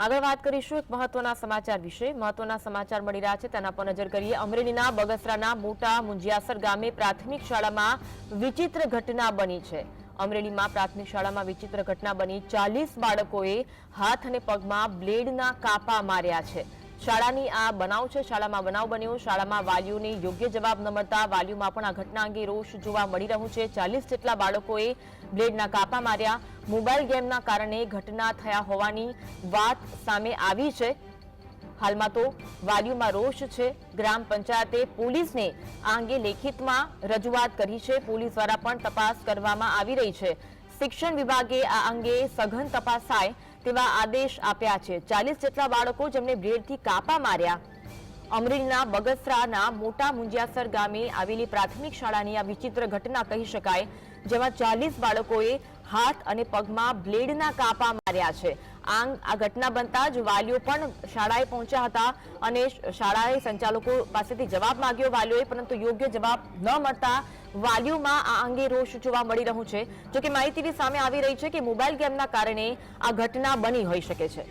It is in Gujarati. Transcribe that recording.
આગળ વાત કરીશું એક મહત્વના સમાચાર વિશે. મહત્વના સમાચાર મળી રહ્યા છે. તેના પર નજર કરીએ. અમરેલીના બગસરાના મોટા મુંજિયાસર ગામે પ્રાથમિક શાળામાં વિચિત્ર ઘટના બની છે. અમરેલીમાં પ્રાથમિક શાળામાં વિચિત્ર ઘટના બની. ચાલીસ બાળકોએ હાથ અને પગમાં બ્લેડના કાપા માર્યા છે. શાળાની આ બનાવ છે, શાળામાં બનાવ બન્યો. શાળામાં વાલીઓને યોગ્ય જવાબ ન મળતા વાલીઓમાં પણ આ ઘટના અંગે રોષ જોવા મળી રહ્યું છે. ચાલીસ જેટલા બાળકોએ બ્લેડના કાપા માર્યા. મોબાઈલ ગેમના કારણે ઘટના થયા હોવાની વાત સામે આવી છે. હાલમાં તો વાલીઓમાં રોષ છે. ગ્રામ પંચાયતે પોલીસને આ અંગે લેખિતમાં રજૂઆત કરી છે. પોલીસ દ્વારા પણ તપાસ કરવામાં આવી રહી છે. શિક્ષણ વિભાગે આ અંગે સઘન તપાસ થાય તેવા આદેશ આપ્યા છે. ચાલીસ જેટલા બાળકો જેમને બ્લેડથી કાપા માર્યા. અમરેલીના બગસરાના મોટા મુંજિયાસર ગામે આવેલી પ્રાથમિક શાળાની આ વિચિત્ર ઘટના કહી શકાય, જેમાં ચાલીસ બાળકોએ હાથ અને પગમાં બ્લેડના કાપા માર્યા છે. આમ આ ઘટના બનતા જ વાલીઓ પણ શાળાએ પહોંચ્યા હતા અને શાળાએ સંચાલકો પાસેથી જવાબ માંગ્યો વાલીઓએ, પરંતુ યોગ્ય જવાબ ન મળતા વાલીઓમાં આ અંગે રોષ જોવા મળી રહ્યું છે. જોકે માહિતી એવી સામે આવી રહી છે કે મોબાઈલ ગેમના કારણે આ ઘટના બની હોઈ શકે છે.